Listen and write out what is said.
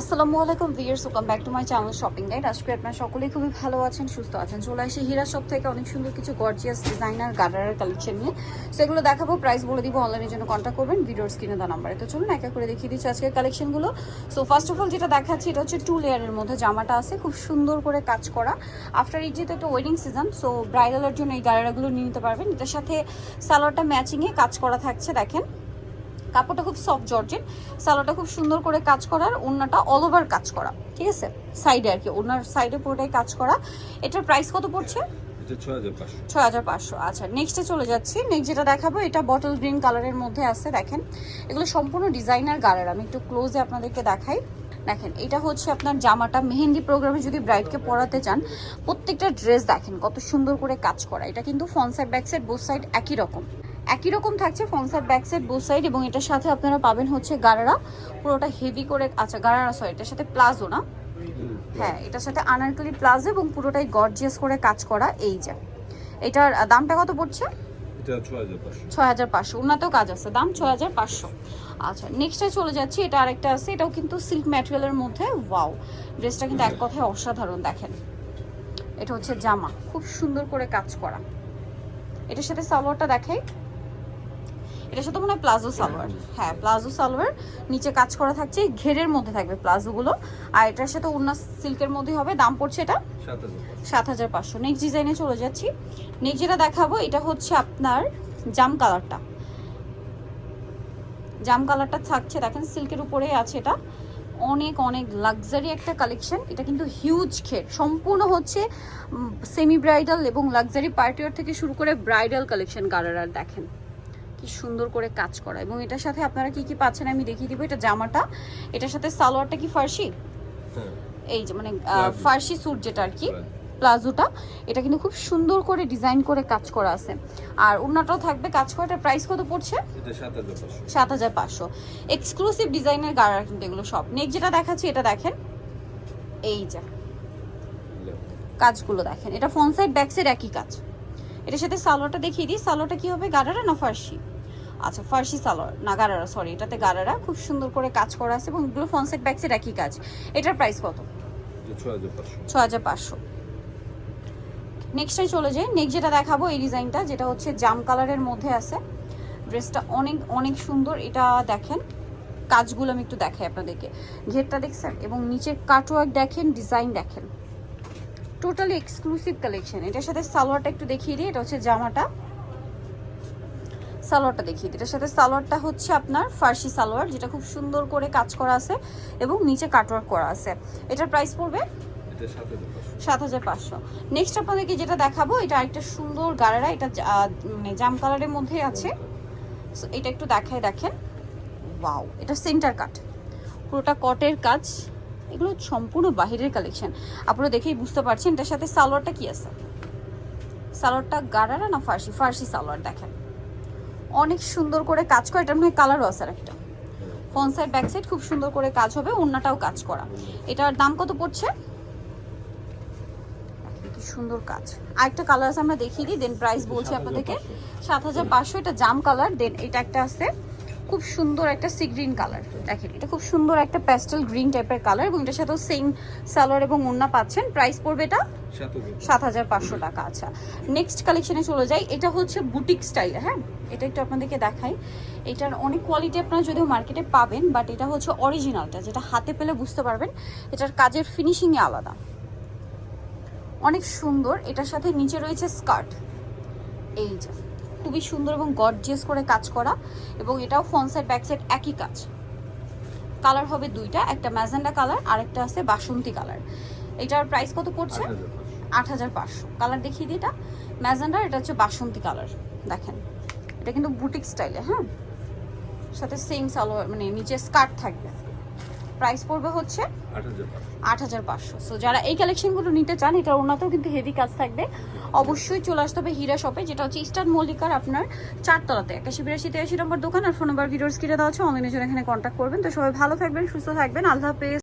আসসালামু আলাইকুম viewers welcome back to my channel shopping guide আজকে আপনারা সকলেই খুবই ভালো আছেন, সুস্থ আছেন। চলে আসি হীরা শপ থেকে। অনেক সুন্দর কিছু গর্জিয়াস ডিজাইনার গার্ডারের কালেকশন নিয়ে। সেগুলো দেখাবো প্রাইস বলে দিব অনলাইনের জন্য কন্ট্যাক্ট করবেন, ভিডিওর স্ক্রিনে দেওয়া নাম্বারে তো চলুন, একা করে দেখিয়ে দিচ্ছি আজকের কালেকশনগুলো সো ফার্স্ট অফ অল যেটা দেখাচ্ছি, এটা হচ্ছে টু লেয়ারের মধ্যে জামাটা আছে, খুব সুন্দর করে কাজ করা। আফটার ইট যেহেতু একটা ওয়েডিং সিজন সো ব্রাইডালের জন্য এই গাড়ারাগুলো নিয়ে নিতে পারবেন। এটার সাথে সালোয়ারটা ম্যাচিংয়ে কাজ করা থাকছে, দেখেন। কাপড়টা খুব সফট জর্জেট সালোয়ারটা খুব সুন্দর করে কাজ করার ওড়নাটা অল ওভার কাজ করা ঠিক আছে? সাইডে আর কি ওনার সাইডে পুরোটাই কাজ করা। এটার প্রাইস কত পড়ছে? ছয় হাজার পাঁচশো। আচ্ছা নেক্সটে চলে যাচ্ছি। নেক্সট যেটা দেখাবো এটা বটল গ্রিন কালারের মধ্যে আছে দেখেন। এগুলো সম্পূর্ণ ডিজাইনার গাড়ার আমি একটু ক্লোজে আপনাদেরকে দেখাই। দেখেন এটা হচ্ছে আপনার জামাটা মেহেন্দি প্রোগ্রামে যদি ব্রাইডকে পরাতে চান প্রত্যেকটা ড্রেস দেখেন কত সুন্দর করে কাজ করা। এটা কিন্তু front side back side both side একই রকম। একই রকম থাকছে front side back side both side এবং এটার সাথে আপনারা পাবেন হচ্ছে গারারা। পুরোটা হেভি করে আচ্ছা গারারা সরি এটার সাথে প্লাজো না? হ্যাঁ এটার সাথে আনারকলি প্লাজো এবং পুরোটাই গর্জিয়াস করে কাজ করা এই যে। এটার দামটা কত পড়ছে? এটা হাজার পাঁচশো। ছয় হাজার পাঁচশো। ওনাতেও কাজ আছে দাম ছয় হাজার পাঁচশো। আচ্ছা নেক্সটে চলে যাচ্ছি এটা আরেকটা আছে এটাও কিন্তু সিল্ক ম্যাটেরিয়ালের মধ্যে ওয়াও ড্রেসটা কিন্তু এক কথায় অসাধারণ দেখেন। এটা হচ্ছে জামা খুব সুন্দর করে কাজ করা। এটার সাথে সালোয়ারটা দেখাই। এটার সাথে মনে হয় প্লাজো সালোয়ার। হ্যাঁ প্লাজো সালোয়ার। নিচে কাজ করা থাকছে ঘেরের মধ্যে থাকবে প্লাজোগুলো। আর এটার সাথে অন্য সিল্কের মধ্যে হবে, দাম পড়ছে এটা সাত হাজার পাঁচশো। নেক্সট ডিজাইনে চলে যাচ্ছি। নেক্সট যেটা দেখাবো, এটা হচ্ছে আপনার জাম কালারটা। জাম কালারটা থাকছে, দেখেন সিল্কের উপরেই আছে এটা। অনেক অনেক লাক্সারি একটা কালেকশন এটা কিন্তু হিউজ খের সম্পূর্ণ হচ্ছে সেমি ব্রাইডাল এবং লাক্সারি পার্টিওয়ার থেকে শুরু করে ব্রাইডাল কালেকশন গারার দেখেন। কি সুন্দর করে কাজ করা। এবং এটার সাথে আপনারা কি কি পাচ্ছেন আমি দেখিয়ে দিব। এটা জামাটা এটার সাথে সালোয়ারটা কি ফার্সি? হ্যাঁ। এই যে মানে ফার্সি স্যুট যেটা আর কি প্লাজোটা। এটা কিন্তু খুব সুন্দর করে ডিজাইন করে কাজ করা আছে। আর ওনাটাও থাকবে কাজ করা এটার প্রাইস কত পড়ছে? সাত হাজার পাঁচশো। সাত হাজার পাঁচশো। এক্সক্লুসিভ ডিজাইনের গাড়ার কিন্তু এগুলো সব। নেক্সট যেটা দেখাচ্ছি এটা দেখেন। এই যে। কাজগুলো দেখেন। এটা ফ্রন্ট সাইড ব্যাক সাইড একই কাজ। এটার সাথে সালোয়ারটা দেখিয়ে দিই। সালোয়ারটা কি হবে গাড়ারা না ফার্সি? আচ্ছা ফার্সি সালোয়ার। না গাড়ারা সরি এটাতে গাড়ারা খুব সুন্দর করে কাজ করা আছে এবং এগুলো সাইড ব্যাক একই কাজ। এটার প্রাইস কত? ছ হাজার পাঁচশো। নেক্সটে চলে যাই। নেক্সট যেটা দেখাবো এই ডিজাইনটা যেটা হচ্ছে জাম কালারের মধ্যে আছে। ড্রেসটা অনেক অনেক সুন্দর এটা দেখেন। কাজগুলো আমি একটু দেখাই আপনাদেরকে। ঘেরটা দেখছেন? এবং নিচের কাটওয়ার্ক দেখেন ডিজাইন দেখেন। টোটালি এক্সক্লুসিভ কালেকশন এটার সাথে সালোয়ারটা একটু দেখিয়ে দিই এটা হচ্ছে জামাটা। সালোয়ারটা দেখিয়ে দিই। এটার সাথে সালোয়ারটা হচ্ছে আপনার ফার্সি সালোয়ার যেটা খুব সুন্দর করে কাজ করা আছে এবং নিচে কাটওয়ার্ক করা আছে। এটার প্রাইস পড়বে সাত হাজার পাঁচশো। নেক্সট আপনাদেরকে যেটা দেখাবো এটা একটা সুন্দর গাড়ারা এটা মানে জাম কালারের মধ্যে আছে। So, এটা একটু দেখায় দেখেন। ওয়াও এটা সেন্টার কাট পুরোটা কটের কাজ। এগুলো সম্পূর্ণ বাহিরের কালেকশন আপনারা দেখেই বুঝতে পারছেন এটার সাথে সালোয়ারটা কি আছে। সালোয়ারটা গাড়ারা না ফার্সি? ফার্সি সালোয়ার, দেখেন। অনেক সুন্দর করে কাজ করে এটার মধ্যে কালারও আছে একটা। ফ্রন্ট সাইড ব্যাক সাইড খুব সুন্দর করে কাজ হবে অন্যটাও কাজ করা। এটার দাম কত পড়ছে? কি সুন্দর কাজ। আরেকটা কালার আছে, আমরা দেখিয়ে দিই দেন প্রাইস বলছি আপনাদেরকে। সাত হাজার পাঁচশো, এটা জাম কালার দেন এটা একটা আছে খুব সুন্দর একটা সি গ্রিন কালার দেখেন এটা খুব সুন্দর একটা প্যাস্টেল গ্রিন টাইপের কালার এবং এটার সাথেও সেম সালোয়ার এবং ওড়না পাচ্ছেন। প্রাইস পড়বে এটা সাত হাজার। পাঁচশো টাকা আচ্ছা। নেক্সট কালেকশনে চলে যাই। এটা হচ্ছে বুটিক স্টাইল হ্যাঁ? এটা একটু আপনাদেরকে দেখাই। এটার অনেক কোয়ালিটি আপনারা যদিও মার্কেটে পাবেন বাট এটা হচ্ছে অরিজিনালটা যেটা হাতে পেলে বুঝতে পারবেন। এটার কাজের ফিনিশিংয়ে আলাদা। অনেক সুন্দর। এটার সাথে নিচে রয়েছে স্কার্ট এই যে। খুবই সুন্দর এবং গর্জিয়াস করে কাজ করা এবং এটাও ফ্রন্ট সাইড ব্যাক সাইড একই কাজ। কালার হবে দুইটা একটা ম্যাজেন্ডা কালার আর একটা আছে বাসন্তী কালার এটার প্রাইস কত পড়ছে? আট হাজার পাঁচশো। কালার দেখিয়ে দিই এটা। ম্যাজেন্ডার এটা হচ্ছে বাসন্তী কালার দেখেন এটা কিন্তু বুটিক স্টাইলে হ্যাঁ? সাথে সেম সালোয়ার মানে নিচে স্কার্ট থাকবে। প্রাইস পড়বে হচ্ছে আট হাজার পাঁচশো। সো যারা এই কালেকশনগুলো নিতে চান এটা ওনাতেও কিন্তু হেভি কাজ থাকবে। অবশ্যই চলে আসতে হবে হীরা শপে যেটা হচ্ছে ইস্টার্ন মল্লিকার আপনার চারতলাতে। একাশি বিরাশি তেরাশি নম্বর দোকান আর ফোন নাম্বার ভিডিওর স্ক্রিনে দেওয়া হচ্ছে অনলাইনে জন্য এখানে কন্ট্যাক্ট করবেন। তো সবাই ভালো থাকবেন সুস্থ থাকবেন। আল্লাহ হাফেজ।